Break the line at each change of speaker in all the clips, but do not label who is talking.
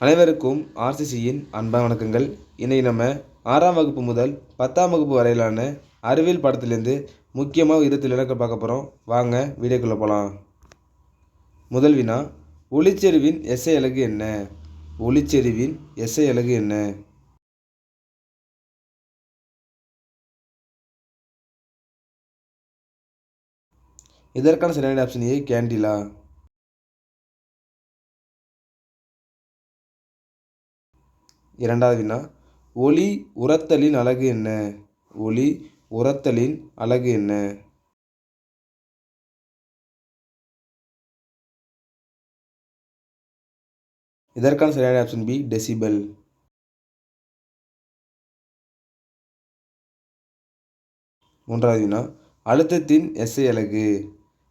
அனைவருக்கும் ஆர்சிசியின் அன்பான வணக்கங்கள். இன்றைக்கி நம்ம ஆறாம் வகுப்பு முதல் பத்தாம் வகுப்பு வரையிலான அறிவியல் பாடத்திலேருந்து முக்கியமாக விதத்தில் இலக்க பார்க்க போகிறோம் வாங்க வீடியோக்குள்ளே போகலாம் முதல் வினா ஒளிச்செறிவின் எஸ்ஐ அலகு என்ன? ஒளிச்செறிவின் எஸ்ஐ அலகு என்ன? இதற்கான சரியான ஆப்ஷன் ஏ கேண்டிலா இரண்டாவது வினா ஒளி உரத்தலின் அலகு என்ன? ஒளி உரத்தலின் அலகு என்ன? இதற்கான சரியான ஆப்ஷன் பி டெசிபல் மூன்றாவது வினா அழுத்தத்தின் எஸ்ஐ அலகு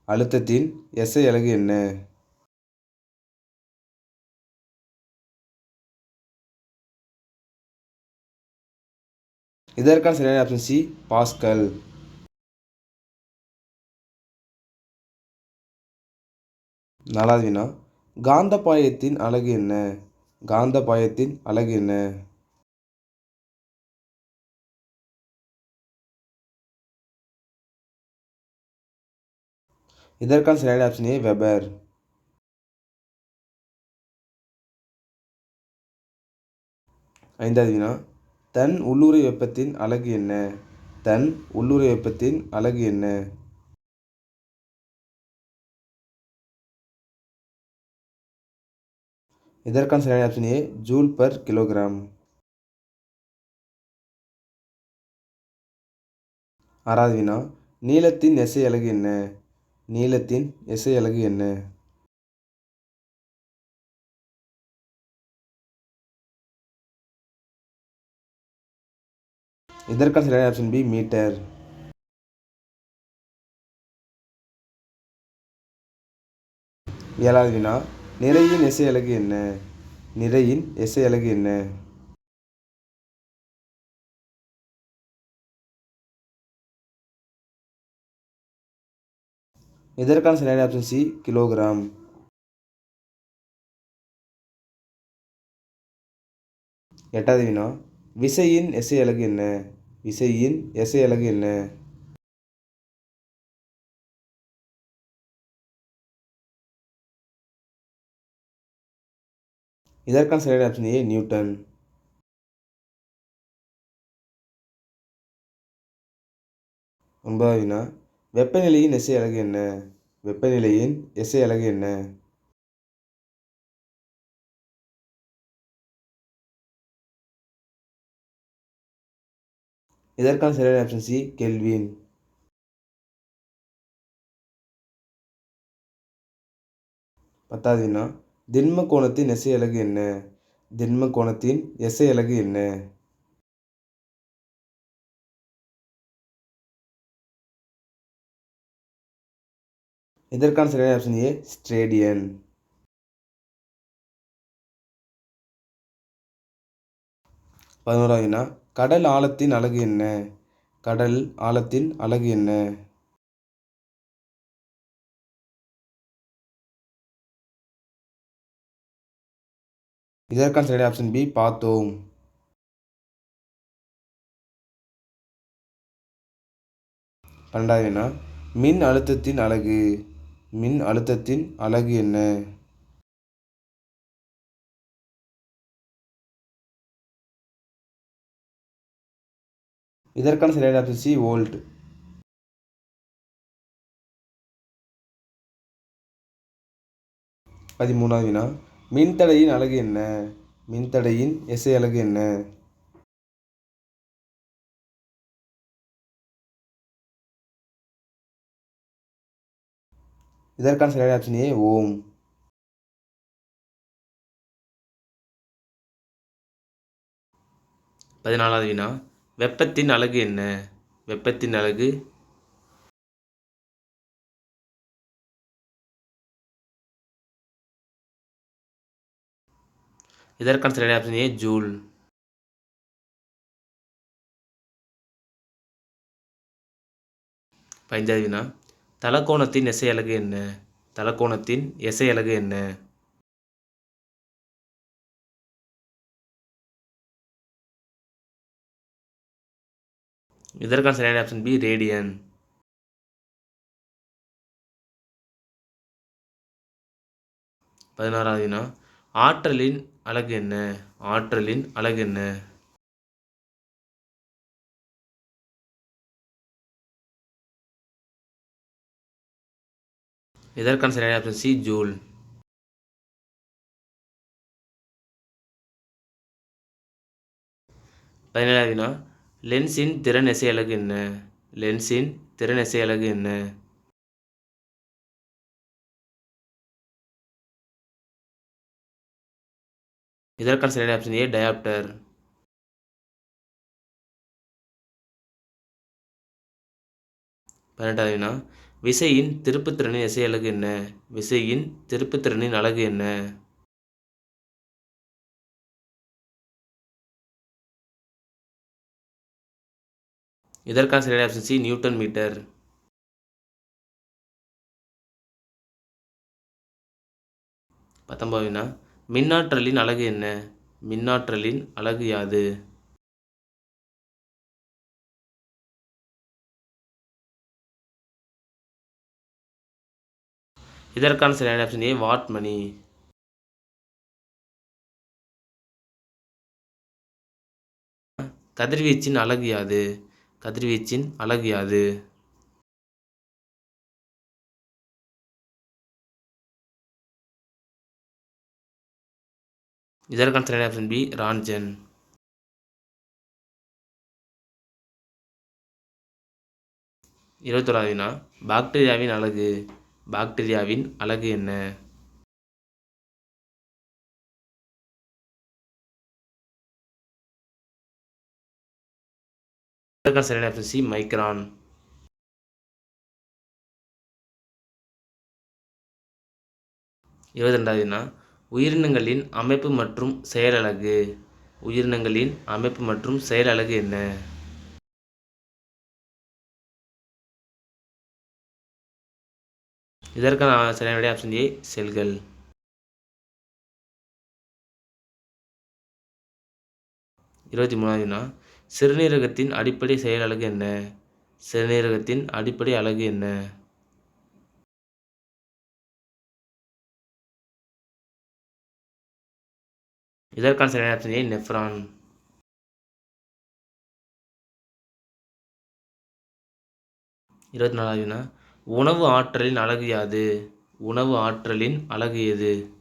அழுத்தத்தின் எஸ்ஐ அலகு என்ன? இதற்கான சரியான ஆப்ஷன் சி பாஸ்கல் நாலாவது வினா காந்தப்பாயத்தின் அழகு என்ன? காந்த பாயத்தின் அழகு என்ன? இதற்கான சரியான ஆப்ஷன் ஏ வெபர் ஐந்தாவது வினா தன் உள்ளுறை வெப்பத்தின் அலகு என்ன? தன் உள்ளுறை வெப்பத்தின் அலகு என்ன? இதற்கான சரியான option A joule per kilogram ஆறாவது வினா நீளத்தின் எசை அலகு என்ன? நீளத்தின் எசை அலகு என்ன? இதற்கான சரியான ஆப்ஷன் பி மீட்டர் ஏழாவது வினா நிறையின் இசை அலகு என்ன? நிறையின் இசை அலகு என்ன? இதற்கான சரியான ஆப்ஷன் சி கிலோகிராம் எட்டாவது வினா விசையின் இசை அலகு என்ன? இசையின் எஸ்ஐ அலகு என்ன? இதற்கான சரியான ஆப்ஷன் ஏ நியூட்டன். ஒன்பதாவது வினா வெப்பநிலையின் இசை அலகு என்ன? வெப்பநிலையின் இசை அலகு என்ன? இதற்கான சரியான ஆப்ஷன் சி கெல்வின் பத்தாவது வினா திண்ம கோணத்தின் எசை அலகு என்ன? திண்ம கோணத்தின் எசை அலகு என்ன? இதற்கான சரியான ஆப்ஷன் ஏ ஸ்ட்ரேடியன் பதினோராவது வினா கடல் ஆழத்தின் அழகு என்ன? கடல் ஆழத்தின் அழகு என்ன? இதற்கான சரியான ஆப்ஷன் பி பார்த்தோம். பன்னெண்டாவது வினா மின் அழுத்தத்தின் அழகு. மின் அழுத்தத்தின் அழகு என்ன? இதற்கான சரியான ஆப்ஷன் சி வோல்ட் பதிமூணாவது வினா. மின்தடையின் அழகு என்ன? மின்தடையின் எஸ்ஐ அழகு என்ன? இதற்கான சரியான ஆப்ஷன் ஏ ஓம். பதினாலாவது வினா. வெப்பத்தின் அலகு என்ன? வெப்பத்தின் அலகு இதற்கான சரியான ஆப்ஷன் ஏ ஜூல். பதினஞ்சாவது வினா. தலக்கோணத்தின் எஸ்ஐ அலகு என்ன? தலக்கோணத்தின் எசை அலகு என்ன? இதற்கான சரியான ஆப்ஷன் பி ரேடியன் பதினாறாவது வினா ஆற்றலின் அழகு என்ன? ஆற்றலின் அழகு என்ன? இதற்கான சரியான ஆப்ஷன் சி ஜூல் பதினேழாவது வினா லென்ஸின் திறன் இசையலகு என்ன? லென்ஸின் திறன் இசையலகு என்ன? இதற்கான சரியான ஆப்ஷன் ஏ டயாப்டர். பன்னெண்டாவதுனா விசையின் திருப்புத்திறனின் இசையலகு என்ன? விசையின் திருப்புத்திறனின் அலகு என்ன? இதற்கான சரியான ஆப்ஷன் சி நியூட்டன் மீட்டர் பத்தொன்பது மின்னாற்றலின் அழகு என்ன? மின்னாற்றலின் அலகு யாது? இதற்கான சரியான ஆப்ஷன் ஏ வாட் மணி கதிர்வீச்சின் அழகு யாது? கதிர்வீச்சின் அலகு யாது? இதற்கான சரியான ஆப்ஷன் பி ராஞ்சன் இருபத்தோராவது பாக்டீரியாவின் அலகு பாக்டீரியாவின் அலகு என்ன? இதற்கான சரியான ஆப்ஷன் சி மைக்ரான். இருபத்தி ரெண்டாவது உயிரினங்களின் அமைப்பு மற்றும் செயலழகு உயிரினங்களின் அமைப்பு மற்றும் செயலழகு என்ன? இதற்கான சரியான ஆப்ஷன் ஏ செல்கள். இருபத்தி மூணாவது சிறுநீரகத்தின் அடிப்படை செயல் என்ன? சிறுநீரகத்தின் அடிப்படை அலகு என்ன? இதற்கான சரியான ஆப்ஷன் ஏ நெஃப்ரான். இருபத்தி நாலாவது உணவு ஆற்றலின் அழகு யாது? உணவு ஆற்றலின் அலகு எது?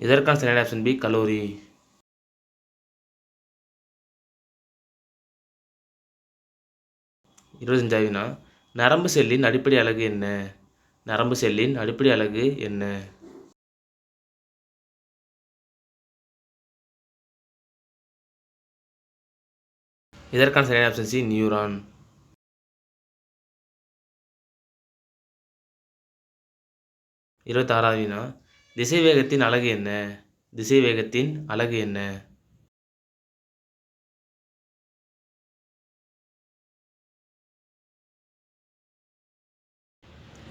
இதற்கான சரியான ஆப்ஷன் பி? கலோரி இருபத்தஞ்சாவதுனா நரம்பு செல்லின் அடிப்படை அலகு என்ன? நரம்பு செல்லின் அடிப்படை அலகு என்ன? இதற்கான சரியான ஆப்ஷன் சி? நியூரான். இருபத்தாறாவதுனா திசைவேகத்தின் அலகு என்ன? திசைவேகத்தின் அலகு என்ன?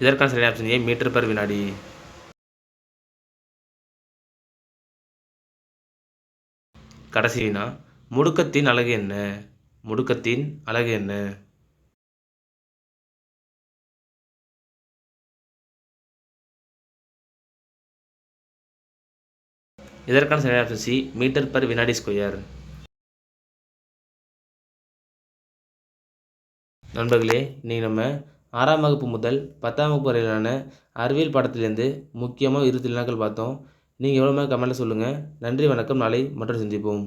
இதற்கான சரியான ஆப்ஷன் ஏ மீட்டர் பர் வினாடி. கடைசி வினா முடுக்கத்தின் அலகு என்ன? முடுக்கத்தின் அலகு என்ன? இதற்கான சரியான ஆப்ஷன் சி மீட்டர் பர் வினாடி ஸ்கொயர் நண்பர்களே இன்றைக்கி நம்ம ஆறாம் வகுப்பு முதல் பத்தாம் வகுப்பு வரையிலான அறிவியல் பாடத்திலேருந்து முக்கியமாக இரு நாட்கள் பார்த்தோம் நீங்கள் எவ்வளோ கமெண்ட்டில் சொல்லுங்கள் நன்றி வணக்கம். நாளை மற்றும் சந்திப்போம்.